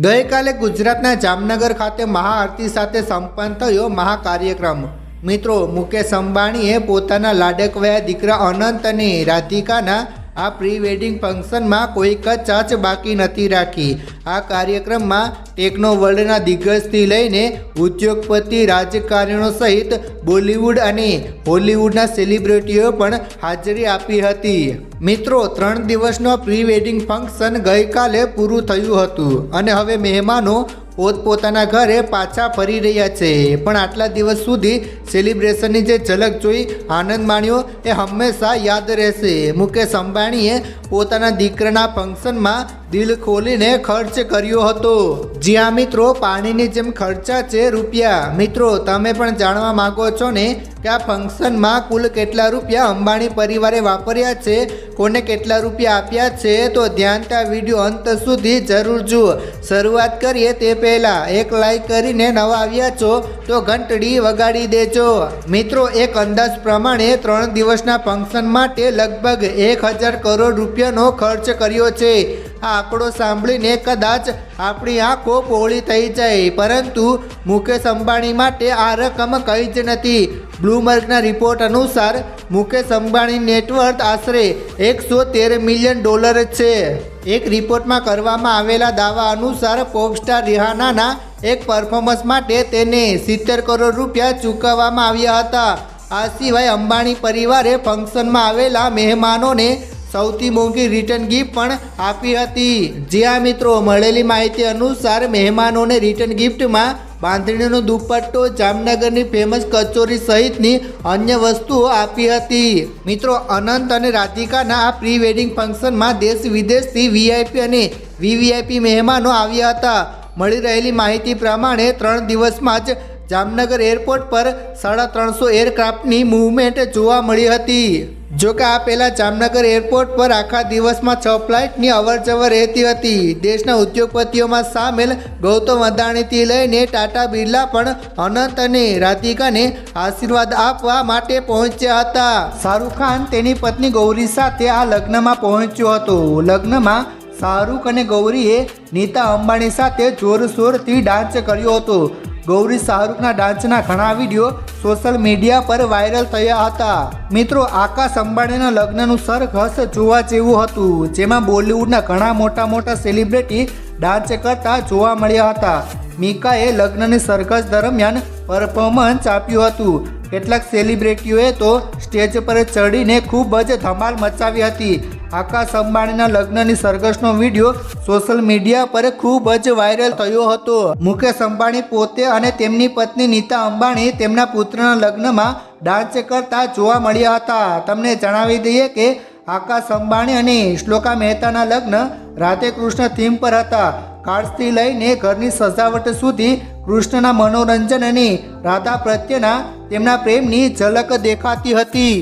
ગઈકાલે ગુજરાતના જામનગર ખાતે મહાઆરતી સાથે સંપન્ન થયો મહાકાર્યક્રમ. મિત્રો, મુકેશ અંબાણીએ પોતાના લાડકવયા દીકરા અનંત અને રાધિકાના આ પ્રી વેડિંગ ફંક્શનમાં કોઈક જ ચાચ બાકી નથી રાખી. આ કાર્યક્રમમાં ટેકનો વર્લ્ડના દિગ્ગજથી લઈને ઉદ્યોગપતિ, રાજકારણીઓ સહિત બોલિવૂડ અને હોલિવૂડના સેલિબ્રિટીઓ પણ હાજરી આપી હતી. મિત્રો, ત્રણ દિવસનો પ્રી વેડિંગ ફંક્શન ગઈકાલે પૂરું થયું હતું અને હવે મહેમાનો પોતપોતાના ઘરે પાછા ફરી રહ્યા છે. પણ આટલા દિવસ સુધી સેલિબ્રેશનની જે ઝલક જોઈ આનંદ માણ્યો એ હંમેશા યાદ રહેશે. મુકેશ અંબાણીએ પોતાના દીકરાના ફંક્શનમાં દિલ ખોલીને ખર્ચ કર્યો હતો. જ્યાં મિત્રો પાણીની જેમ ખર્ચા છે રૂપિયા. મિત્રો, તમે પણ જાણવા માગો છો ને કે આ ફંક્શનમાં કુલ કેટલા રૂપિયા અંબાણી પરિવારે વાપર્યા છે? કોને કેટલા રૂપિયા આપ્યા છે? તો ધ્યાનતા વીડિયો અંત સુધી જરૂર જુઓ. શરૂઆત કરીએ તે પહેલાં. એક લાઈક કરીને નવા આવ્યા છો તો ઘંટડી વગાડી દેજો. મિત્રો, એક અંદાજ પ્રમાણે ત્રણ દિવસના ફંક્શન માટે લગભગ એક હજાર કરોડ રૂપિયાનો ખર્ચ કર્યો છે. આ આંકડો સાંભળીને કદાચ આપણી આંખો પહોળી થઈ જાય. પરંતુ મુકેશ અંબાણી માટે આ રકમ કંઈ જ નથી. બ્લૂમર્ગના રિપોર્ટ અનુસાર, મુકેશ અંબાણી નેટવર્થ આશરે એકસો તેર મિલિયન ડોલર છે. એક રિપોર્ટમાં કરવામાં આવેલા દાવા અનુસાર, પોપસ્ટાર રિહાનાના એક પરફોર્મન્સ માટે તેને સિત્તેર કરોડ રૂપિયા ચૂકવવામાં આવ્યા હતા. આ સિવાય અંબાણી પરિવારે ફંક્શનમાં આવેલા મહેમાનોને સૌથી મોંઘી રિટર્ન ગિફ્ટ પણ આપી હતી. જ્યાં મિત્રો, મળેલી માહિતી અનુસાર મહેમાનોને રિટર્ન ગિફ્ટમાં બાંધણીનો દુપટ્ટો, જામનગરની ફેમસ કચોરી સહિતની અન્ય વસ્તુઓ આપી હતી. મિત્રો, અનંત અને રાધિકાના આ પ્રી વેડિંગ ફંક્શનમાં દેશ વિદેશથી વીઆઈપી અને વીવીઆઈપી મહેમાનો આવ્યા હતા. મળી રહેલી માહિતી પ્રમાણે ત્રણ દિવસમાં જ જામનગર એરપોર્ટ પર સાડા ત્રણસો એરક્રાફ્ટની મૂવમેન્ટ જોવા મળી હતી. જો કે આ પહેલાં જામનગર એરપોર્ટ પર આખા દિવસમાં છ ફ્લાઇટની અવરજવર રહેતી હતી. દેશના ઉદ્યોગપતિઓમાં સામેલ ગૌતમ અદાણીથી લઈને ટાટા બિરલા પણ અનંત અને રાધિકાને આશીર્વાદ આપવા માટે પહોંચ્યા હતા. શાહરૂખ ખાન તેની પત્ની ગૌરી સાથે આ લગ્નમાં પહોંચ્યો હતો. લગ્નમાં શાહરૂખ અને ગૌરીએ નીતા અંબાણી સાથે જોરશોરથી ડાન્સ કર્યો હતો. ગૌરી શાહરૂખના ડાન્સના ઘણા વીડિયો સોશિયલ મીડિયા પર વાયરલ થયા હતા. મિત્રો આકાશ અંબાણીના લગ્નનું સરઘસ જોવા જેવું હતું, જેમાં બોલિવૂડના ઘણા મોટા મોટા સેલિબ્રિટી ડાન્સ કરતા જોવા મળ્યા હતા. મીકાએ લગ્નની સરઘસ દરમિયાન પરફોર્મન્સ આપ્યું હતું. કેટલાક સેલિબ્રિટીઓએ તો સ્ટેજ પર ચડીને ખૂબ જ ધમાલ મચાવી હતી. આકાશ અંબાણીના લગ્નની સરઘસનો વીડિયો સોશિયલ મીડિયા પર ખૂબ જ વાયરલ થયો હતો. મુકેશ અંબાણી પોતે અને તેમની પત્ની નીતા અંબાણી તેમના પુત્રના લગ્નમાં ડાન્સ કરતા જોવા મળ્યા હતા. તમને જણાવી દઈએ કે આકાશ અંબાણી અને શ્લોકા મહેતાના લગ્ન રાધે કૃષ્ણ થીમ પર હતા. કાર્ડ્સથી લઈને ઘરની સજાવટ સુધી કૃષ્ણના મનોરંજન અને રાધા પ્રત્યેના તેમના પ્રેમની ઝલક દેખાતી હતી.